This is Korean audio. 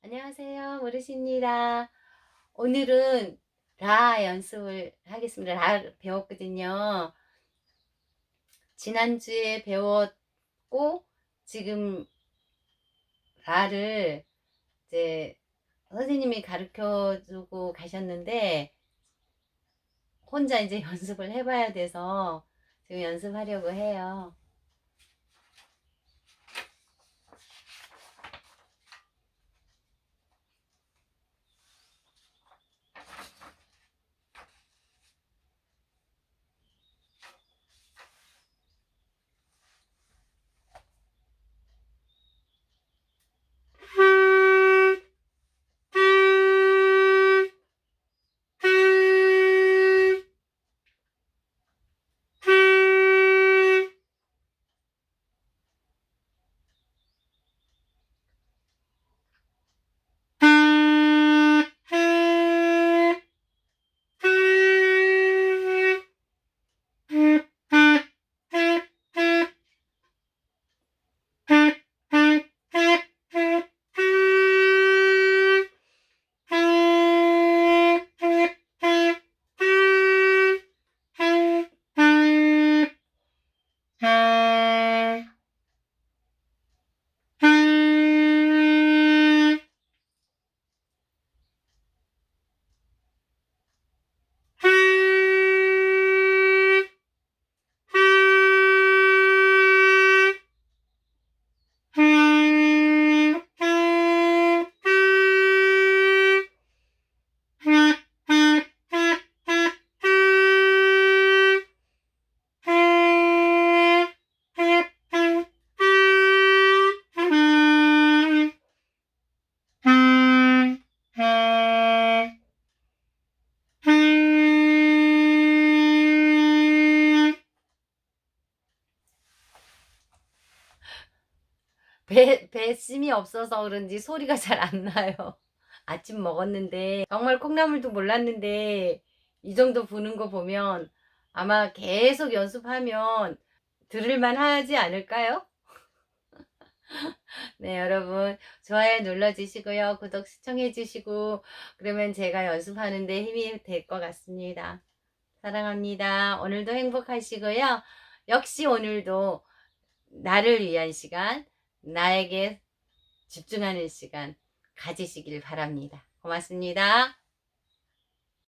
안녕하세요. 모르십니다. 오늘은 라 연습을 하겠습니다. 라 배웠거든요. 지난주에 배웠고, 지금 라를 이제 선생님이 가르쳐 주고 가셨는데, 혼자 이제 연습을 해봐야 돼서 지금 연습하려고 해요. 배, 배심이 없어서 그런지 소리가 잘 안 나요. 아침 먹었는데, 정말 콩나물도 몰랐는데, 이 정도 부는 거 보면 아마 계속 연습하면 들을만 하지 않을까요? 네, 여러분. 좋아요 눌러주시고요. 구독 시청해주시고, 그러면 제가 연습하는데 힘이 될 것 같습니다. 사랑합니다. 오늘도 행복하시고요. 역시 오늘도 나를 위한 시간, 나에게 집중하는 시간 가지시길 바랍니다. 고맙습니다.